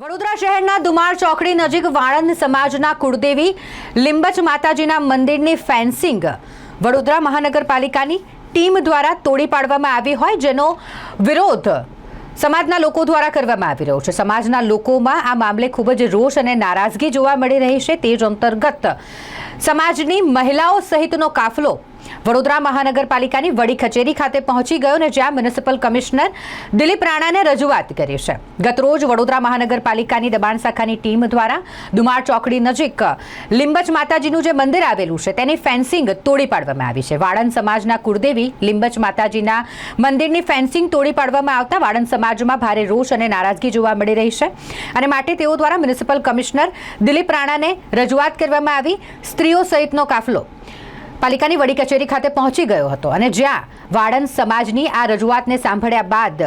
વડોદરા શહેરના દુમાર ચોકડી નજીક વાણંદ સમાજના કુળદેવી લિંબચ માતાજીના મંદિરની ફેન્સિંગ વડોદરા મહાનગરપાલિકાની ટીમ દ્વારા તોડી પાડવામાં આવી હોય જેનો વિરોધ સમાજના લોકો દ્વારા કરવામાં આવી રહ્યો છે. સમાજના લોકોમાં આ મામલે ખૂબ જ રોષ અને નારાજગી જોવા મળી રહી છે. તે જ અંતર્ગત સમાજની મહિલાઓ સહિતનો કાફલો વડોદરા મહાનગરપાલિકાની વડી કચેરી ખાતે પહોંચી ગયો અને જ્યાં મ્યુનિસિપલ કમિશનર દિલીપ રાણાને રજૂઆત કરી છે. ગતરોજ વડોદરા મહાનગરપાલિકાની દબાણ શાખાની ટીમ દ્વારા દુમાર ચોકડી નજીક લિંબચ માતાજીનું જે મંદિર આવેલું છે તેની ફેન્સિંગ તોડી પાડવામાં આવી છે. વાળંદ સમાજના કુળદેવી લિંબચ માતાજીના મંદિરની ફેન્સિંગ તોડી પાડવામાં આવતા વાળંદ સમાજમાં ભારે રોષ અને નારાજગી જોવા મળી રહી છે અને માટે તેઓ દ્વારા મ્યુનિસિપલ કમિશનર દિલીપ રાણાને રજૂઆત કરવામાં આવી. સ્ત્રીઓ સહિતનો કાફલો પાલિકાની વડી કચેરી ખાતે પહોંચી ગયો હતો અને જ્યાં વાળંદ સમાજની આ રજૂઆતને સાંભળ્યા બાદ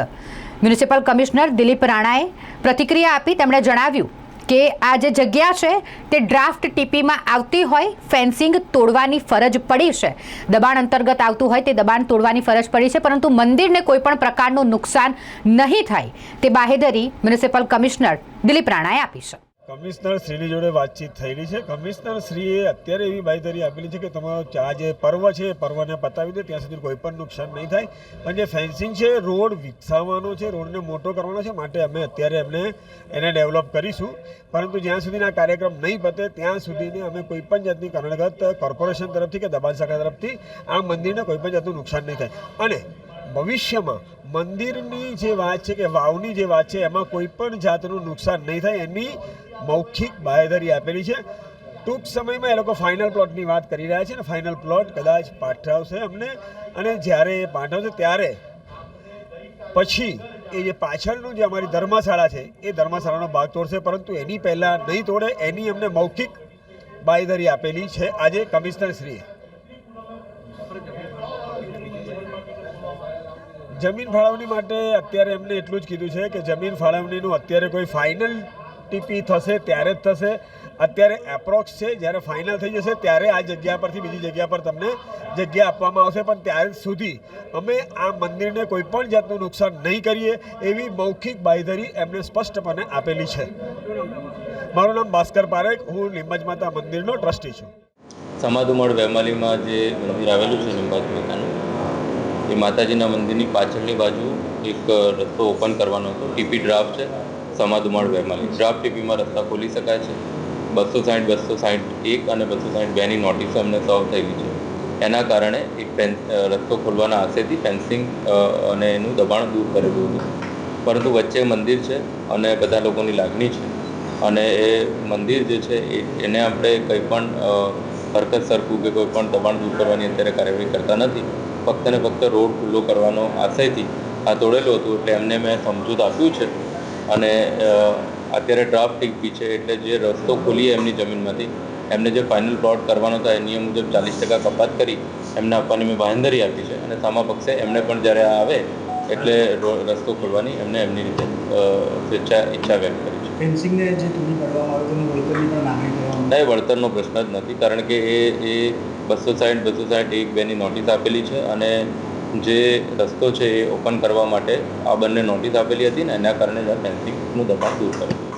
મ્યુનિસિપલ કમિશનર દિલીપ રાણાએ પ્રતિક્રિયા આપી તેમણે જણાવ્યું કે આ જે જગ્યા છે તે ડ્રાફ્ટ ટીપીમાં આવતી હોય, ફેન્સિંગ તોડવાની ફરજ પડી છે. દબાણ અંતર્ગત આવતું હોય તે દબાણ તોડવાની ફરજ પડી છે, પરંતુ મંદિરને કોઈપણ પ્રકારનું નુકસાન નહીં થાય તે બાહેધરી મ્યુનિસિપલ કમિશનર દિલીપ રાણાએ આપી છે. કમિશનર શ્રીની જોડે વાતચીત થયેલી છે. કમિશનર શ્રીએ અત્યારે એવી બાંયધરી આપેલી છે કે તમારો આ જે પર્વ છે, એ પર્વને પતાવી દે, ત્યાં સુધી કોઈ પણ નુકસાન નહીં થાય. પણ જે ફેન્સિંગ છે, રોડ વિકસાવવાનો છે, રોડને મોટો કરવાનો છે, માટે અમે અત્યારે એમને એને ડેવલપ કરીશું. પરંતુ જ્યાં સુધીના કાર્યક્રમ નહીં પતે, ત્યાં સુધીને અમે કોઈ પણ જાતની કારણગત કોર્પોરેશન તરફથી કે દબાણ શાખા તરફથી આ મંદિરને કોઈ પણ જાતનું નુકસાન નહીં થાય. અને ભવિષ્યમાં મંદિરની જે વાત છે કે વાવની જે વાત છે, એમાં કોઈ પણ જાતનું નુકસાન નહીં થાય એની મૌખિક બાહેધરી આપેલી છે. ટૂંક સમયમાં એ લોકો ફાઇનલ પ્લોટની વાત કરી રહ્યા છે ને ફાઇનલ પ્લોટ કદાચ પાઠવશે અમને. અને જ્યારે એ પાઠવશે ત્યારે પછી એ જે પાછળનું જે અમારી ધર્મશાળા છે, એ ધર્મશાળાનો ભાગ તોડશે, પરંતુ એની પહેલાં નહીં તોડે, એની અમને મૌખિક બાહેધરી આપેલી છે આજે કમિશનર જમીન ફાળવણી માટે અત્યારે એમને એટલું જ કીધું છે કે જમીન ફાળવણીનું અત્યારે કોઈ ફાઇનલ ટીપી થશે, ત્યારે જ થશે. અત્યારે એપ્રોક્સ છે, જ્યારે ફાઇનલ થઈ જશે, ત્યારે આ જગ્યા પરથી બીજી જગ્યા પર તમને જગ્યા આપવામાં આવશે. પણ ત્યારે સુધી અમે આ મંદિરને કોઈ પણ જાતનું નુકસાન નહીં કરીએ એવી મૌખિક બાંયધરી એમને સ્પષ્ટપણે આપેલી છે. મારું નામ ભાસ્કર પારેખ, હું લીંબજ માતા મંદિરનો ટ્રસ્ટી છું. સમાધુમળ વેમાલીમાં જે મંદિર આવેલું છે લીંબાજ માતાનું એ માતાજીના મંદિરની પાછળની બાજુ એક રસ્તો ઓપન કરવાનો હતો. ટીપી ડ્રાફ્ટ છે. સમાધુમાળ વેમાલી ડ્રાફ્ટ ટીપીમાં રસ્તા ખોલી શકાય છે. બસો સાઠ બસો સાઠ એક અને બસો સાઠ બેની નોટિસો અમને સર્વ થયેલી છે. એના કારણે એક રસ્તો ખોલવાના આશેથી ફેન્સિંગ અને એનું દબાણ દૂર કરેલું હતું. પરંતુ વચ્ચે મંદિર છે અને બધા લોકોની લાગણી છે. અને એ મંદિર જે છે એને આપણે કંઈ પણ હરકત સરખું કે કોઈ પણ દબાણ દૂર કરવાની અત્યારે કાર્યવાહી કરતા નથી. ફક્ત ને ફક્ત રોડ ખુલ્લો કરવાનો આશયથી આ તોડેલું હતું એટલે એમને મેં સમજૂત આપ્યું છે. અને અત્યારે ડ્રાફ્ટ બી છે એટલે જે રસ્તો ખોલીએ એમની જમીનમાંથી એમને જે ફાઇનલ પ્લોટ કરવાનો હતા એ નિયમ મુજબ ચાલીસ ટકા કપાત કરી એમને આપવાની મેં બાંધરી આપી છે. અને સામા પક્ષે એમને પણ જ્યારે આ આવે એટલે રસ્તો ખોલવાની એમને એમની રીતે સ્વેચ્છા ઈચ્છા વ્યક્ત કરી છે. ફેન્સિંગને જે તોડી પાડવામાં આવે તેનું વળતરની પણ માંગણી નહીં વળતરનો પ્રશ્ન જ નથી કારણ કે એ એ બસો સાઠ બસો સાઠ એક બેની નોટિસ આપેલી છે અને જે રસ્તો છે એ ઓપન કરવા માટે આ બંને નોટિસ આપેલી હતી ને એના કારણે જ ફેન્સિંગનું દબાણ દૂર કરેલું